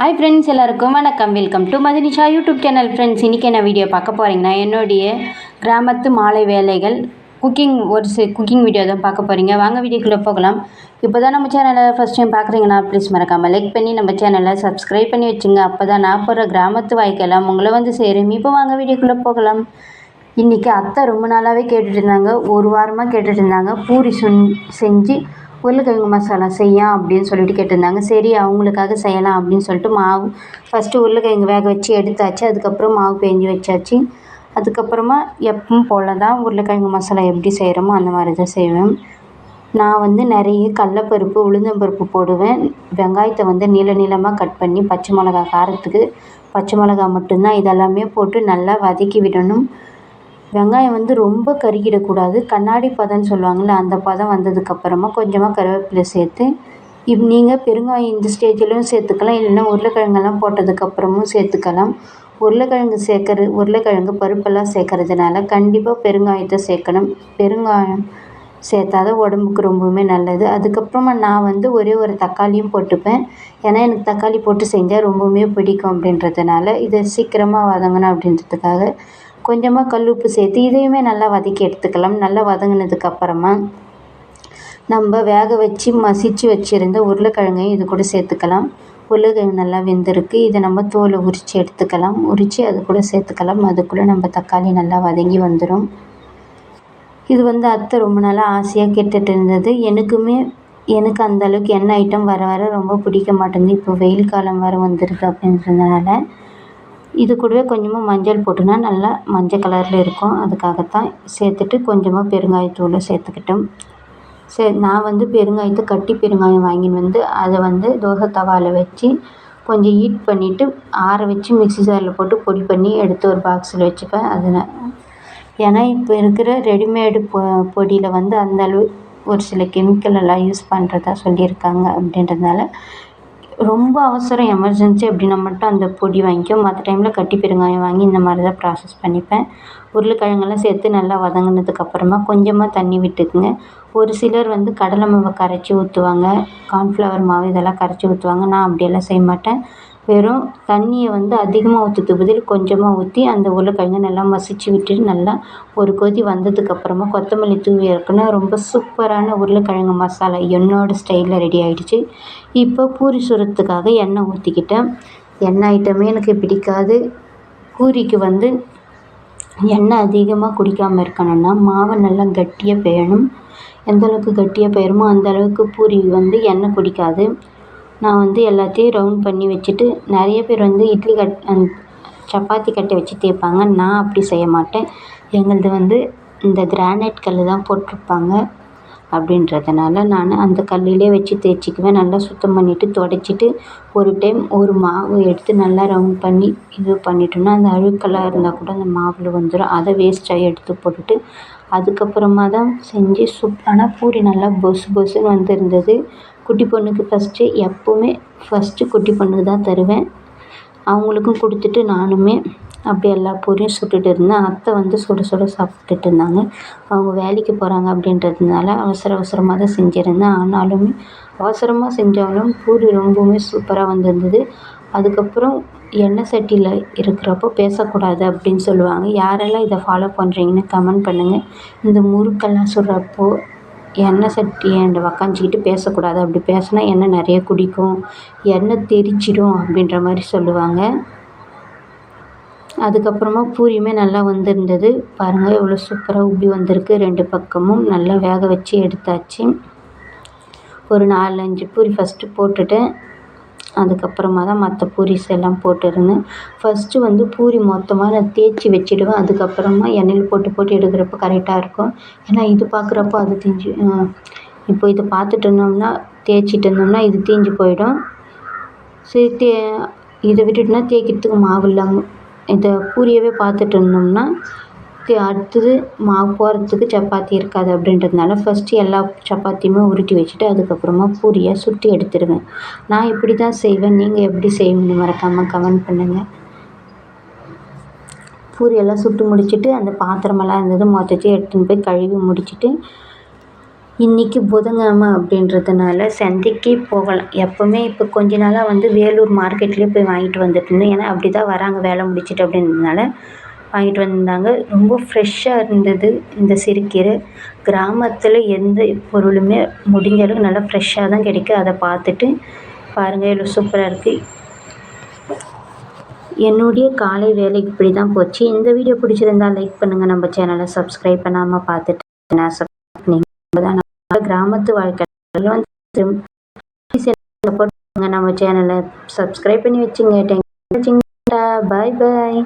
Hi friends எல்லாருக்கும் வணக்கம். Welcome to Madhunisha YouTube channel friends இன்றைக்கி என்ன வீடியோ பார்க்க போகிறீங்கன்னா என்னுடைய கிராமத்து மாலை வேலைகள் குக்கிங் ஒரு சி குக்கிங் வீடியோ தான் பார்க்க போகிறீங்க வாங்க வீடியோக்குள்ளே போகலாம். இப்போ தான் நம்ம சேனலை ஃபஸ்ட் டைம் பார்க்குறீங்கன்னா ப்ளீஸ் மறக்காமல் லைக் பண்ணி நம்ம சேனலை சப்ஸ்கிரைப் பண்ணி வச்சுங்க. அப்போ தான் நான் போகிற கிராமத்து வாய்க்கெல்லாம் உங்களை வந்து சேரும். இப்போ வாங்க வீடியோக்குள்ளே போகலாம். இன்றைக்கி அத்தை ரொம்ப நாளாகவே கேட்டுட்டு இருந்தாங்க. ஒரு வாரமாக கேட்டுட்டு இருந்தாங்க. பூரி சுன் செஞ்சு உருளைக்கிழங்கு மசாலா செய்யா அப்படின்னு சொல்லிட்டு கேட்டிருந்தாங்க. சரி அவங்களுக்காக செய்யலாம் அப்படின்னு சொல்லிட்டு மாவு ஃபஸ்ட்டு உருளைக்கிழங்கு வேக வச்சு எடுத்தாச்சு. அதுக்கப்புறம் மாவு பேஞ்சு வச்சாச்சு. அதுக்கப்புறமா எப்பவும் போல தான் உருளைக்கிழங்கு மசாலா எப்படி செய்கிறோமோ அந்த மாதிரி தான் செய்வேன். நான் வந்து நிறைய கடலப்பருப்பு உளுந்தம்பருப்பு போடுவேன். வெங்காயத்தை வந்து நீள நீளமாக கட் பண்ணி பச்சை மிளகா காரத்துக்கு பச்சை மிளகா மட்டும்தான் இதெல்லாமே போட்டு நல்லா வதக்கி விடணும். வெங்காயம் வந்து ரொம்ப கருகிடக்கூடாது. கண்ணாடி பதம்னு சொல்லுவாங்கள்ல அந்த பதம் வந்ததுக்கப்புறமா கொஞ்சமாக கருவேப்பிலை சேர்த்து இப் நீங்கள் பெருங்காயம் இந்த ஸ்டேஜ்லேயும் சேர்த்துக்கலாம் இல்லைன்னா உருளைக்கிழங்கெல்லாம் போட்டதுக்கப்புறமும் சேர்த்துக்கலாம். உருளைக்கிழங்கு சேர்க்கறது உருளைக்கிழங்கு பருப்பெல்லாம் சேர்க்கறதுனால கண்டிப்பாக பெருங்காயத்தை சேர்க்கணும். பெருங்காயம் சேர்த்தாத உடம்புக்கு ரொம்பவுமே நல்லது. அதுக்கப்புறமா நான் வந்து ஒரே ஒரு தக்காளியும் போட்டுப்பேன். ஏன்னா எனக்கு தக்காளி போட்டு செஞ்சால் ரொம்பவுமே பிடிக்கும் அப்படின்றதுனால இதை சீக்கிரமாக வதங்கணும் அப்படின்றதுக்காக கொஞ்சமாக கல் உப்பு சேர்த்து இதையுமே நல்லா வதக்கி எடுத்துக்கலாம். நல்லா வதங்கினதுக்கு அப்புறமா நம்ம வேக வச்சு மசிச்சு வச்சுருந்த உருளைக்கிழங்கையும் இது கூட சேர்த்துக்கலாம். உருளைக்கிழங்கு நல்லா வெந்திருக்கு. இதை நம்ம தோலை உரித்து எடுத்துக்கலாம். உரித்து அது கூட சேர்த்துக்கலாம். அதுக்குள்ளே நம்ம தக்காளி நல்லா வதங்கி வந்துடும் இது வந்து அத்தை ரொம்ப நாளாக ஆசையாக கேட்டுட்டு இருந்தது. எனக்குமே எனக்கு அந்த அளவுக்கு எண்ணெய் ஐட்டம் வர வர ரொம்ப பிடிக்க மாட்டேங்குது. இப்போ வெயில் காலம் வர வந்துருக்கு அப்படின்றதுனால. இது கூடவே கொஞ்சமாக மஞ்சள் போட்டோன்னா நல்லா மஞ்சள் கலரில் இருக்கும். அதுக்காகத்தான் சேர்த்துட்டு கொஞ்சமாக பெருங்காயத்தூளை சேர்த்துக்கிட்டோம். சரி நான் வந்து பெருங்காயத்தை கட்டி பெருங்காயம் வாங்கின்னு வந்து அதை வந்து தோசை தவாவில் வச்சு கொஞ்சம் ஹீட் பண்ணிவிட்டு ஆற வச்சு மிக்சி ஜாரில் போட்டு பொடி பண்ணி எடுத்து ஒரு பாக்ஸில் வச்சுப்பேன். அதில் ஏன்னா இப்போ இருக்கிற ரெடிமேடு பொ பொடியில் வந்து அந்தளவு ஒரு சில கெமிக்கல் எல்லாம் யூஸ் பண்ணுறதா சொல்லியிருக்காங்க அப்படின்றதுனால ரொம்ப அவசரம் எமர்ஜென்சி அப்படின்னா மட்டும் அந்த பொடி வாங்கிக்கும் மற்ற டைமில் கட்டி பெருங்காயம் வாங்கி இந்த மாதிரி தான் ப்ராசஸ் பண்ணிப்பேன். உருளைக்கிழங்கெல்லாம் சேர்த்து நல்லா வதங்கினதுக்கப்புறமா கொஞ்சமாக தண்ணி விட்டுக்குங்க. ஒரு சிலர் வந்து கடலை மாவை கரைச்சி ஊற்றுவாங்க கார்ன்ஃப்ளவர் மாவு இதெல்லாம் கரைச்சி ஊற்றுவாங்க நான் அப்படியெல்லாம் செய்ய மாட்டேன். வெறும் தண்ணியை வந்து அதிகமாக ஊற்றுறதுக்கு பதில் கொஞ்சமாக ஊற்றி அந்த உருளைக்கிழங்க நல்லா மசிச்சு விட்டுட்டு நல்லா ஒரு கொதி வந்ததுக்கப்புறமா கொத்தமல்லி தூவி இறக்குனா ரொம்ப சூப்பரான உருளைக்கிழங்கு மசாலா. என்னோடய ஸ்டைலில் ரெடி ஆகிடுச்சு இப்போ பூரி சுடுறதுக்காக எண்ணெய் ஊற்றிக்கிட்டேன் எண்ணெய் ஐட்டமே எனக்கு பிடிக்காது. பூரிக்கு வந்து எண்ணெய் அதிகமாக குடிக்காமல் இருக்கணும்னா மாவை நல்லா கட்டியாக பியணும். எந்த அளவுக்கு கட்டியாக பெயருமோ அந்த அளவுக்கு பூரி வந்து எண்ணெய் குடிக்காது. நான் வந்து எல்லாத்தையும் ரவுண்ட் பண்ணி வச்சுட்டு நிறைய பேர் வந்து இட்லி கட் சப்பாத்தி கட்டை வச்சு தேய்ப்பாங்க. நான் அப்படி செய்ய மாட்டேன். எங்களது வந்து இந்த கிரானைட் கல் தான் போட்டிருப்பாங்க அப்படின்றதுனால நான் அந்த கல்லிலே வச்சு தேய்ச்சிக்குவேன். நல்லா சுத்தம் பண்ணிவிட்டு துடைச்சிட்டு ஒரு டைம் ஒரு மாவு எடுத்து நல்லா ரவுண்ட் பண்ணி இது பண்ணிட்டோம்னா அந்த அழுக்கெல்லாம் இருந்தால் கூட அந்த மாவில் வந்துடும் அதை வேஸ்ட்டாக எடுத்து போட்டுட்டு அதுக்கப்புறமா தான் செஞ்சு சூப்பரான பூரி நல்லா பொசு பொசுன்னு வந்திருந்தது. குட்டி பொண்ணுக்கு ஃபஸ்ட்டு எப்போவுமே ஃபஸ்ட்டு குட்டி பொண்ணுக்கு தான் தருவேன். அவங்களுக்கும் கொடுத்துட்டு நானுமே அப்படி எல்லா பூரியும் சுட்டுட்டு இருந்தேன். அத்தை வந்து சுட சுட சாப்பிட்டுட்டு இருந்தாங்க. அவங்க வேலைக்கு போகிறாங்க அப்படின்றதுனால அவசர அவசரமாக தான் செஞ்சுருந்தேன். ஆனாலுமே அவசரமாக செஞ்சாலும் பூரி ரொம்பவுமே சூப்பராக வந்திருந்தது. அதுக்கப்புறம் எண்ணெய் சட்டியில் இருக்கிறப்போ பேசக்கூடாது அப்படின்னு சொல்லுவாங்க. யாரெல்லாம் இதை ஃபாலோ பண்ணுறீங்கன்னு கமெண்ட் பண்ணுங்கள் இந்த முறுக்கெல்லாம் சுடுறப்போ எண்ணெய் சட்டியாண்ட உக்காஞ்சிக்கிட்டு பேசக்கூடாது. அப்படி பேசினா எண்ணெய் நிறைய குடிக்கும். எண்ணெய் தெறிச்சிடும் அப்படின்ற மாதிரி சொல்லுவாங்க. அதுக்கப்புறமா பூரியுமே நல்லா வந்திருந்தது. பாருங்கள் எவ்வளோ சூப்பராக உப்பி வந்திருக்கு. ரெண்டு பக்கமும் நல்லா வேக வச்சு எடுத்தாச்சு. ஒரு நாலஞ்சு பூரி ஃபஸ்ட்டு போட்டுட்டேன். அதுக்கப்புறமா தான் மற்ற பூரிஸ் எல்லாம் போட்டிருந்தேன். ஃபஸ்ட்டு வந்து பூரி மொத்தமாக நான் தேய்ச்சி வச்சிடுவேன். அதுக்கப்புறமா எண்ணெயில் போட்டு போட்டு எடுக்கிறப்போ கரெக்டாக இருக்கும். ஏன்னா இது பார்க்குறப்போ அது தீஞ்சு இப்போ இதை பார்த்துட்டு இருந்தோம்னா தேய்ச்சிட்டு இருந்தோம்னா இது தீஞ்சு போயிடும். சரி தே இதை விட்டுட்டுனா தேய்க்கிறதுக்கு மாவு இல்லாமல் இதை பூரியவே பார்த்துட்டு இருந்தோம்னா அடுத்தது மாவு போடுறதுக்கு சப்பாத்தி இருக்காது அப்படின்றதுனால ஃபஸ்ட்டு எல்லா சப்பாத்தியுமே உருட்டி வச்சுட்டு அதுக்கப்புறமா பூரியை சுட்டு எடுத்துடுவேன். நான் இப்படி தான் செய்வேன். நீங்கள் எப்படி செய்வீங்க மறக்காமல் கமெண்ட் பண்ணுங்கள் பூரியெல்லாம் சுட்டு முடிச்சுட்டு அந்த பாத்திரமெல்லாம் இருந்தது மொத்தத்தையும் எடுத்துன்னு போய் கழுவி முடிச்சுட்டு இன்றைக்கி புதன்கிழமை அப்படின்றதுனால சந்தைக்கு போகலாம். எப்போவுமே இப்போ கொஞ்ச நாளாக வந்து வேலூர் மார்க்கெட்லேயே போய் வாங்கிட்டு வந்துட்டு இருந்தேன். ஏன்னா அப்படி தான் வராங்க. வேலை முடிச்சுட்டு அப்படின்றதுனால வாங்கிட்டு வந்திருந்தாங்க. ரொம்ப ஃப்ரெஷ்ஷாக இருந்தது இந்த சிறுகீரை. கிராமத்தில் எந்த பொருளுமே முடிஞ்ச அளவுக்கு நல்லா ஃப்ரெஷ்ஷாக தான் கிடைக்கும் அதை பார்த்துட்டு பாருங்கள் எவ்வளோ சூப்பராக இருக்குது என்னுடைய காலை வேலை இப்படி தான் போச்சு. இந்த வீடியோ பிடிச்சிருந்தா லைக் பண்ணுங்கள் நம்ம சேனலை சப்ஸ்கிரைப் பண்ணாமல் பார்த்துட்டு நான் சப்ஸ்கிரைப் பண்ணி கிராமத்து வாழ்க்கையில் வந்து நம்ம சேனலை சப்ஸ்கிரைப் பண்ணி வச்சுங்க. தேங்க்யூ பாய் பாய்